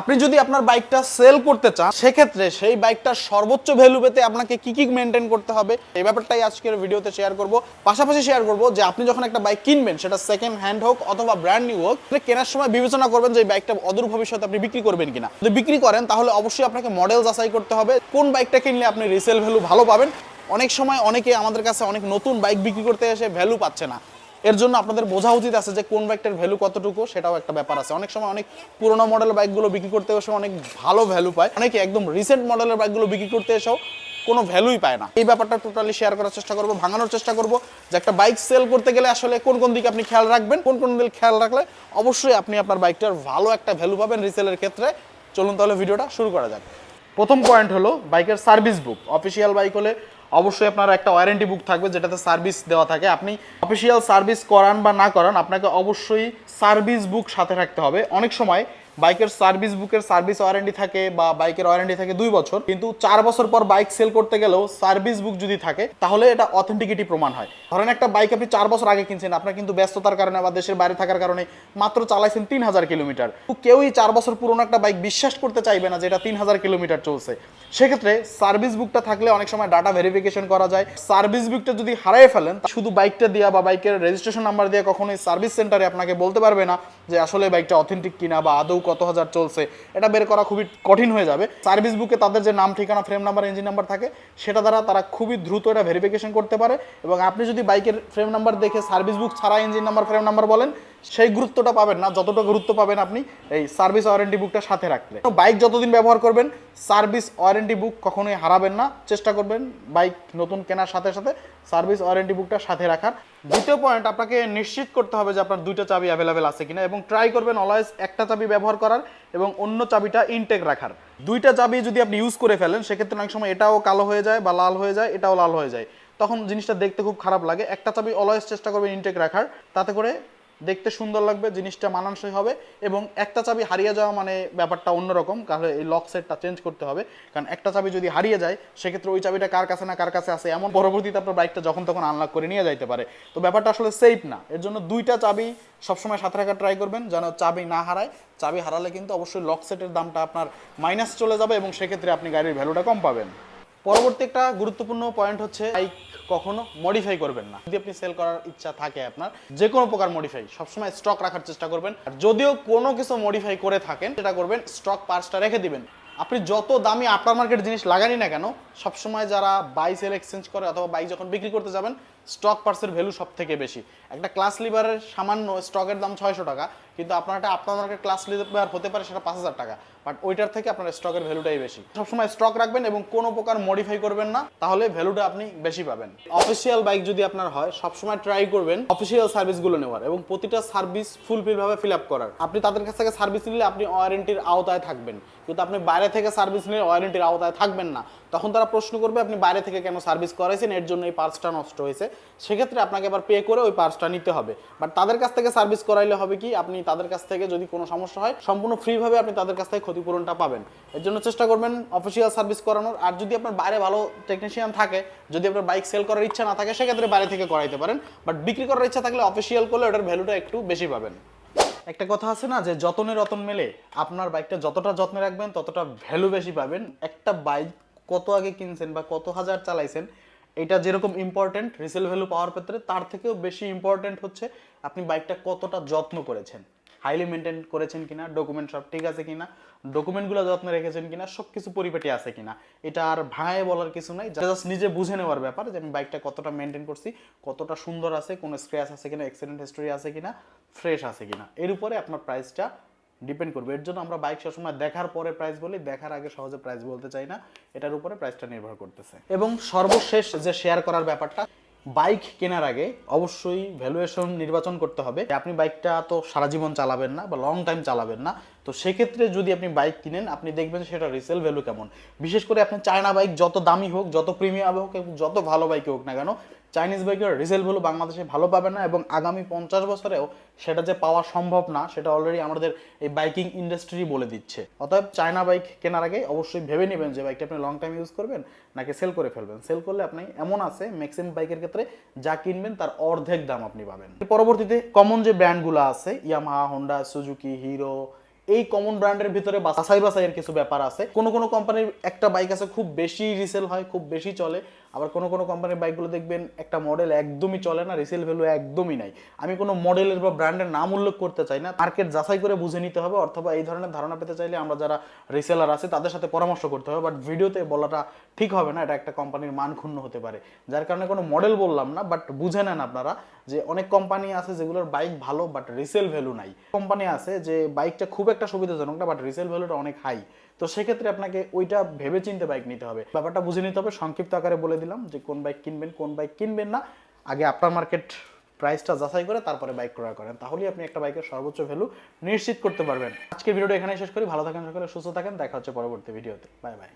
আপনি যদি আপনার বাইকটা সেল করতে চান, সেক্ষেত্রে সেই বাইকটার সর্বোচ্চ ভ্যালু পেতে আপনাকে কি কি মেনটেন করতে হবে, এই ব্যাপারটাই আজকের ভিডিওতে শেয়ার করব। পাশাপাশি শেয়ার করব যে আপনি যখন একটা বাইক কিনবেন, সেটা সেকেন্ড হ্যান্ড হোক অথবা ব্র্যান্ড নিউ হোক কেনার সময় বিবেচনা করবেন যে এই বাইকটা অদূর ভবিষ্যতে আপনি বিক্রি করবেন কিনা। যদি বিক্রি করেন, তাহলে অবশ্যই আপনাকে মডেল যাচাই করতে হবে, কোন বাইকটা কিনলে আপনি রিসেল ভ্যালু ভালো পাবেন। অনেক সময় অনেকে আমাদের কাছে অনেক নতুন বাইক বিক্রি করতে এসে ভ্যালু পাচ্ছে না। এর জন্য আপনাদের বোঝা উচিত আছে যে কোন বাইকটার ভ্যালু কতটুকু, সেটাও একটা ব্যাপার আছে। অনেক সময় অনেক পুরোনো মডেলের বাইকগুলো বিক্রি করতে এসে অনেক ভালো ভ্যালু পায়। অনেকে একদম রিসেন্ট মডেলের বাইকগুলো বিক্রি করতে এসেও কোনো ভ্যালুই পায় না। এই ব্যাপারটা টোটালি শেয়ার করার চেষ্টা করব, ভাঙানোর চেষ্টা করব যে একটা বাইক সেল করতে গেলে আসলে কোন কোন দিকে আপনি খেয়াল রাখবেন, কোন কোন দিকে খেয়াল রাখলে অবশ্যই আপনি আপনার বাইকটার ভালো একটা ভ্যালু পাবেন রিসেলের ক্ষেত্রে। চলুন তাহলে ভিডিওটা শুরু করা যাক। প্রথম পয়েন্ট হলো বাইকের সার্ভিস বুক অফিসিয়াল বাইক হলে অবশ্যই আপনার একটা ওয়ারেন্টি বুক থাকবে যেটাতে সার্ভিস দেওয়া থাকে। আপনি অফিসিয়াল সার্ভিস করান বা না করান, আপনাকে অবশ্যই সার্ভিস বুক সাথে রাখতে হবে। অনেক সময় বাইকের সার্ভিস বুকের সার্ভিস ওয়ারেন্টি থাকে বা বাইকের ওয়ারেন্টি থাকে দুই বছর। কিন্তু চার বছর পর বাইক সেল করতে গেলেও সার্ভিস বুক যদি থাকে, তাহলে এটা অথেন্টিকিটি প্রমাণ হয়। ধরেন একটা বাইক আপনি চার বছর আগে কিনছেন, আপনার কিন্তু ব্যস্ততার কারণে বা দেশের বাইরে থাকার কারণে মাত্র চালাইছেন তিন হাজার কিলোমিটার। কেউই চার বছর পুরনো একটা বাইক বিশ্বাস করতে চাইবে না যে এটা তিন হাজার কিলোমিটার চলছে। সেক্ষেত্রে সার্ভিস বুকটা থাকলে অনেক সময় ডাটা ভেরিফিকেশন করা যায়। সার্ভিস বুকটা যদি হারাই ফেলেন শুধু বাইকটা দিয়া বা বাইকের রেজিস্ট্রেশন নাম্বার দিয়ে কখনোই সার্ভিস সেন্টারে আপনাকে বলতে পারবে না যে আসলে বাইকটা অথেন্টিক কিনা বা আদৌ কত হাজার চলছে, এটা বের করা খুবই কঠিন হয়ে যাবে। সার্ভিস বুকে তাদের যে নাম, ঠিকানা ফ্রেম নাম্বার ইঞ্জিন নাম্বার থাকে, সেটা দ্বারা তারা খুবই দ্রুত এটা ভেরিফিকেশন করতে পারে। এবং আপনি যদি বাইকের ফ্রেম নাম্বার দেখে সার্ভিস বুক ছাড়া ইঞ্জিন নাম্বার ফ্রেম নাম্বার বলেন, সেই গুরুত্বটা পাবেন না যতটা গুরুত্ব পাবেন আপনি এই সার্ভিস ওয়ারেন্টি বুকটা সাথে রাখলে বাইক যতদিন ব্যবহার করবেন, সার্ভিস ওয়ারেন্টি বুক কখনোই হারাবেন না, চেষ্টা করবেন বাইক নতুন কেনার সাথে সাথে। সার্ভিস ওয়ারেন্টি বুকটা সাথে রাখার। দ্বিতীয় পয়েন্ট আপনাকে নিশ্চিত করতে হবে যে আপনার দুইটা চাবি অ্যাভেলেবেল আছে কিনা এবং ট্রাই করবেন অলওয়েজ একটা চাবি ব্যবহার করার এবং অন্য চাবিটা ইনটেক রাখার। দুইটা চাবি যদি আপনি ইউজ করে ফেলেন, সেক্ষেত্রে অনেক সময় এটাও কালো হয়ে যায় বা লাল হয়ে যায়, এটাও লাল হয়ে যায়। তখন জিনিসটা দেখতে খুব খারাপ লাগে। একটা চাবি অলওয়েজ চেষ্টা করবেন ইনটেক রাখার, তাতে করে দেখতে সুন্দর লাগবে, জিনিসটা মানানসই হবে এবং একটা চাবি হারিয়ে যাওয়া মানে ব্যাপারটা অন্যরকম কারণ এই লক সেটটা চেঞ্জ করতে হবে। কারণ একটা চাবি যদি হারিয়ে যায়, সেক্ষেত্রে ওই চাবিটা কার কাছে না কার কাছে আছে, এমন পরবর্তীতে আপনার বাইকটা যখন তখন আনলক করে নিয়ে যাইতে পারে। তো ব্যাপারটা আসলে সেফ না। এর জন্য দুইটা চাবি সবসময় সাথে রাখার ট্রাই করবেন, যেন চাবি না হারায়। চাবি হারালে কিন্তু অবশ্যই লক সেটের দামটা আপনার মাইনাস চলে যাবে এবং সেক্ষেত্রে আপনি গাড়ির ভ্যালুটা কম পাবেন। পরবর্তী একটা গুরুত্বপূর্ণ পয়েন্ট হচ্ছে বাইক কখনো মডিফাই করবেন না। যদি আপনি সেল করার ইচ্ছা থাকে আপনার, যে কোনো প্রকার মডিফাই সবসময় স্টক রাখার চেষ্টা করবেন। আর যদিও কোনো কিছু মডিফাই করে থাকেন, সেটা করবেন স্টক পার্টসটা রেখে দিবেন। আপনি যত দামি আফটার মার্কেট জিনিস লাগানি না কেন, সবসময় যারা বাই সেল এক্সচেঞ্জ করে অথবা বাইক যখন বিক্রি করতে যাবেন স্টক পার্সের ভ্যালু সব থেকে বেশি। একটা ক্লাস লিভারের সামান্য স্টকের দাম ছয়শো টাকা, কিন্তু আপনার একটা আপনার মার্কেট ক্লাস লিভার হতে পারে সেটা পাঁচ হাজার টাকা বাট ওইটার থেকে আপনার স্টকের ভ্যালুটাই বেশি। সবসময় স্টক রাখবেন এবং কোনো প্রকার মডিফাই করবেন না, তাহলে ভ্যালুটা আপনি বেশি পাবেন। অফিসিয়াল বাইক যদি আপনার হয়, সবসময় ট্রাই করবেন অফিসিয়াল সার্ভিসগুলো নেওয়ার এবং প্রতিটা সার্ভিস ফুলফিল ভাবে ফিল আপ করার। আপনি তাদের কাছ থেকে সার্ভিস নিলে আপনি ওয়ারেন্টির আওতায় থাকবেন। কিন্তু আপনি বাইরে থেকে সার্ভিস নিয়ে ওয়ারেন্টির আওতায় থাকবেন না। তখন তারা প্রশ্ন করবে, আপনি বাইরে থেকে কেন সার্ভিস করাইছেন? এর জন্য এই পার্টসটা নষ্ট হয়েছে। সেক্ষেত্রে আপনাকে আবার পে করে ওই পার্টসটা নিতে হবে। বাট তাদের কাছ থেকে সার্ভিস করাইলে হবে কি, আপনি তাদের কাছ থেকে যদি কোনো সমস্যা হয়, সম্পূর্ণ ফ্রিভাবে আপনি তাদের কাছ থেকে ক্ষতিপূরণটা পাবেন। এর জন্য চেষ্টা করবেন অফিসিয়াল সার্ভিস করানোর। আর যদি আপনার বাইরে ভালো টেকনিশিয়ান থাকে, যদি আপনার বাইক সেল করার ইচ্ছা না থাকে, সেক্ষেত্রে বাইরে থেকে করাইতে পারেন। বাট বিক্রি করার ইচ্ছা থাকলে অফিসিয়াল করলে ওটার ভ্যালুটা একটু বেশি পাবেন। একটা কথা আছে না, যে যতনে রতন মেলে, আপনার বাইকটা যতটা যত্নে রাখবেন, ততটা ভ্যালু বেশি পাবেন। একটা বাইক কত আগে কিনছেন বা কত হাজার চালাইছেন, এটা যেরকম ইম্পর্টেন্ট রিসেল ভ্যালু পাওয়ার ক্ষেত্রে তার থেকেও বেশি ইম্পর্টেন্ট হচ্ছে আপনি বাইকটা কতটা যত্ন করেছেন। হাইলি মেনটেন করেছেন কিনা ডকুমেন্ট সব ঠিক আছে কিনা ডকুমেন্টগুলো যত্নে রেখেছেন কিনা সব কিছু পরিপাটি আছে কিনা, এটা আর ভাঙায় বলার কিছু নাই। জাস্ট নিজে বুঝে নেওয়ার ব্যাপার যে আমি বাইকটা কতটা মেনটেন করছি, কতটা সুন্দর আছে, কোনো স্ক্র্যাচ আছে কিনা অ্যাক্সিডেন্ট হিস্টোরি আছে কিনা ফ্রেশ আছে কিনা, এর উপরে আপনার প্রাইসটা ডিপেন্ড করবে। এর জন্য আমরা বাইক সবসময় দেখার পরে প্রাইস বলি, দেখার আগে সহজে প্রাইস বলতে চাই না, এটার উপরে প্রাইসটা নির্ভর করতেছে। এবং সর্বশেষ যে শেয়ার করার ব্যাপারটা বাইক কেনার আগে অবশ্যই ভ্যালুয়েশন নির্বাচন করতে হবে। আপনি বাইকটা তো সারা জীবন চালাবেন না বা লং টাইম চালাবেন না। তো সেক্ষেত্রে যদি আপনি বাইক কিনেন, আপনি দেখবেন সেটা রিসেল ভ্যালু কেমন। বিশেষ করে আপনি চায়না বাইক যত দামি হোক, যত প্রিমিয়াম হোক এবং যত ভালো বাইকে হোক না কেন চাইনিজ বাইকের রিসেল ভ্যালু বাংলাদেশে ভালো পাবে না এবং আগামী পঞ্চাশ বছরেও সেটা যে পাওয়া সম্ভব না, সেটা অলরেডি আমাদের এই বাইকিং ইন্ডাস্ট্রি বলে দিচ্ছে। অতএব চায়না বাইক কেনার আগে অবশ্যই ভেবে নেবেন যে বাইকটা আপনি লং টাইম ইউজ করবেন নাকি সেল করে ফেলবেন। সেল করলে আপনি এমন আছে ম্যাক্সিমাম বাইকের ক্ষেত্রে যা কিনবেন তার অর্ধেক দাম আপনি পাবেন। পরবর্তীতে কমন যে ব্র্যান্ডগুলো আছে ইয়ামাহা হোন্ডা সুজুকি হিরো এই কমন ব্র্যান্ডের ভিতরে বাছাই বাছাইয়ের কিছু ব্যাপার আছে। কোনো কোনো কোম্পানির একটা বাইক আছে, খুব বেশি রিসেল হয়, খুব বেশি চলে। আবার কোনো কোনো কোম্পানির বাইকগুলো দেখবেন, একটা মডেল একদমই চলে না রিসেল ভ্যালু একদমই নাই। আমি কোনো মডেলের বা ব্র্যান্ডের নাম উল্লেখ করতে চাই না। মার্কেট যাচাই করে বুঝে নিতে হবে, অথবা এই ধরনের ধারণা পেতে চাইলে আমরা যারা রিসেলার আছে, তাদের সাথে পরামর্শ করতে হবে। বাট ভিডিওতে বলাটা ঠিক হবে না, এটা একটা কোম্পানির মান ক্ষুণ্ণ হতে পারে। যার কারণে কোনো মডেল বললাম না বাট বুঝে নেন আপনারা। যে অনেক কোম্পানি আছে যেগুলোর বাইক ভালো বাট রিসেল ভ্যালু নাই। কোম্পানি আছে যে বাইকটা খুব একটা সুবিধাজনক না বাট রিসেল ভ্যালুটা অনেক হাই তো সেক্ষেত্রে আপনাকে ওইটা ভেবে চিন্তে বাইক নিতে হবে। ব্যাপারটা বুঝে নিতে হবে, সংক্ষিপ্ত আকারে বলে দিলাম যে কোন বাইক কিনবেন, কোন বাইক কিনবেন না। আগে আপনার মার্কেট প্রাইসটা যাচাই করে তারপরে বাইক ক্রয় করেন। তাহলেই আপনি একটা বাইকের সর্বোচ্চ ভ্যালু নিশ্চিত করতে পারবেন। আজকের ভিডিওটা এখানে শেষ করি। ভালো থাকেন সকলে, সুস্থ থাকেন। দেখা হচ্ছে পরবর্তী ভিডিওতে বাই বাই